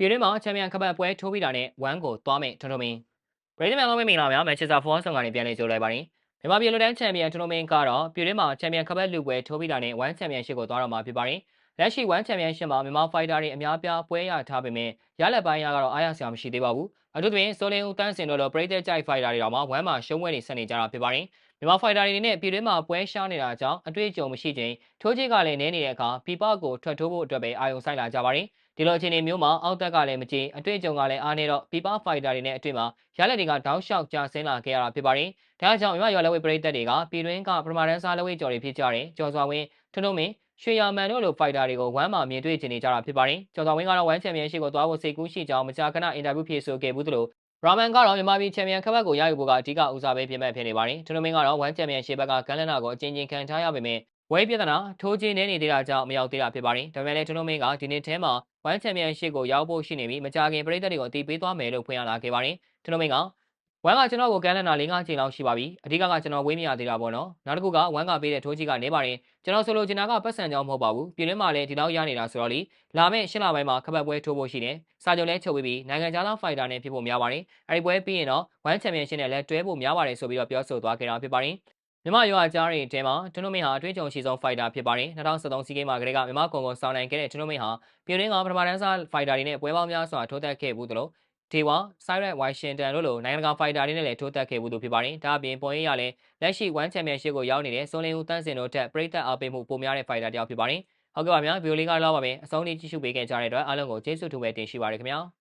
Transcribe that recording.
ပြည်တွင်းမှာချန်ပီယံကပတ်ပွဲထိုးပြီးတာနဲ့ဝမ်ကိုသွားမယ်ထွန်းထွန်းမင်းပရိသတ်များကောင်းမင်္ဂလာပါမန်ချက်စတာဖော်ဆောင်ကနေပြန်လည်ကြိုလိုက်ပါတယ်မြန်မာပြည်လူတန်းချန်ပီယံထွန်းထွန်းမင်းကတော့ပြည်တွင်းမှာချန်ပီယံကပတ်လူပွဲထိုးပြီးတာနဲ့ဝမ်ချန်ပီယံရှစ်ကိုသွားတော့မှာဖြစ်ပါတယ် လက်ရှိဝမ်ချန်ပီယံရှစ်မှာမြန်မာဖိုက်တာတွေအများပြားပွဲရထားပေမဲ့ရလက်ပိုင်းရကတော့အားရစရာမရှိသေးပါဘူးအထူးသဖြင့်ဆိုလင်ဦးတန်းစင်တို့လိုပရိသတ်ကြိုက်ဖိုက်တာတွေတော့မှဝမ်မှာရှုံးပွဲတွေဆက်နေကြတာဖြစ်ပါတယ်မြန်မာဖိုက်တာတွေနဲ့ပြည်တွင်းမှာပွဲရှားနေတာကြောင့်အတွေ့အကြုံမရှိချိန်ထိုးကြီးကလည်းနည်းနေတဲ့အခါပြပကိုထွက်ထိုးဖို့အတွက်ပဲအာရုံစိုက်လာကြပါတယ်ဒီလိုအခြေအနေမျိုးမှာအောက်သက်ကလည်းမကြည့်အတွေ့အကြုံကလည်းအားနေတော့ပြပဖိုက်တာတွေနဲ့အတွေ့မှာရလက်တွေကတောက်လျှောက်ကျဆင်းလာခဲ့ရတာဖြစ်ပါတယ်ဒါကြောင့်မြန်မာရွာလက်ဝဲပရိသတ်တွေကပြည်တွင်းကပထမတန်းစားလက်ဝဲကြော်တွေဖြစ်ကြတယ်ကျော်စွာဝင်းထွန်းထွန်းမင်း ရွှေရမန်တို့လိုဖိုက်တာတွေကိုဝမ်းမှာမြင်တွေ့ချင်နေကြတာဖြစ်ပါတယ်ကျော်စွာဝင်းကတော့ဝမ်းချန်ပီယံရှစ်ကိုသွားဖို့စိတ်ကူးရှိကြောင်းမကြာခဏအင်တာဗျူးဖြေဆိုခဲ့ဘူးသလိုရာမန်ကတော့မြန်မာပြည်ချန်ပီယံခပတ်ကိုရယူဖို့ကအဓိကဦးစားပေးပြင်ပဖြစ်နေပါတယ်။ထွန်းထွန်းမင်းကတော့ဝမ်ချန်ပီယံရှေ့ဘက်ကကမ်းလက်နာကိုအချင်းချင်းခံထားရပေမဲ့ဝဲပြဿနာထိုးချင်းနေနေသေးတာကြောင့်မရောက်သေးတာဖြစ်ပါတယ်။ဒါပေမဲ့လည်းထွန်းထွန်းမင်းကဒီနေ့ထဲမှာဝမ်ချန်ပီယံရှစ်ကိုရောက်ဖို့ရှိနေပြီးမကြခင်ပြည်သက်တွေကိုအတီးပေးသွားမယ်လို့ဖွင့်ရလာခဲ့ပါတယ်။ထွန်းထွန်းမင်းက ဝမ်ကကျွန်တော်ကိုကမ်းလက်နာ၄၅ချိန်လောက်ရှိပါပြီ။အဓိကကကျွန်တော်ဝေးမရသေးတာပေါ့နော်။နောက်တစ်ခုကဝမ်ကပေးတဲ့ထိုးကြီးကနေပါတယ်။ကျွန်တော်ဆိုလိုချင်တာကပတ်စံကြောင်းမဟုတ်ပါဘူး။ပြည်တွင်းမှာလည်းဒီလောက်ရနေတာဆိုတော့လေလာမယ့်ရှင်းလာပိုင်းမှာခပတ်ပွဲထိုးဖို့ရှိတယ်။စာချုပ်လဲချုပ်ပြီးနိုင်ငံခြားသားဖိုက်တာနဲ့ဖြစ်ဖို့များပါတယ်။အဲဒီပွဲပြီးရင်တော့ဝမ်ချန်ပီယံရှစ်နဲ့လည်းတွဲဖို့များပါတယ်ဆိုပြီးတော့ပြောဆိုသွားခဲ့တာဖြစ်ပါတယ်။မြမရွာကြားတွေအဲမှာတွန်းတွန်းမင်းဟာအတွင်းကြုံရှိဆုံးဖိုက်တာဖြစ်ပါတယ်2013စီးကိန်းမှာကလေးကမြမကွန်ကိုစောင်းနိုင်ခဲ့တဲ့တွန်းတွန်းမင်းဟာပြည်တွင်းကပထမတန်းစားဖိုက်တာတွေနဲ့ပွဲပေါင်းများစွာထိုးသက်ခဲ့ဘူးသလို ဒေဝဆိုက်ရက်ဝိုင်ရှင်တန်တို့လိုနိုင်ငံတကာဖိုက်တာတွေနဲ့လည်းထိုးသက်ခဲ့ဘူးသူဖြစ်ပါတယ်ဒါအပြင်ပေါ်ရေးရလည်းလက်ရှိ1ချန်ပီယံရှစ်ကိုရောက်နေတဲ့စွန်လင်းဦးတန်းစင်တို့ထက်ပြည်သက်အားပေးမှုပိုများတဲ့ဖိုက်တာတယောက်ဖြစ်ပါတယ်ဟုတ်ကဲ့ပါဗျာဗီဒီယိုလေးကတော့ပါပဲအဆုံးထိကြည့်ရှုပေးခဲ့ကြတဲ့အတွက်အားလုံးကိုကျေးဇူးထူးပဲတင်ရှိပါရခင်ဗျာ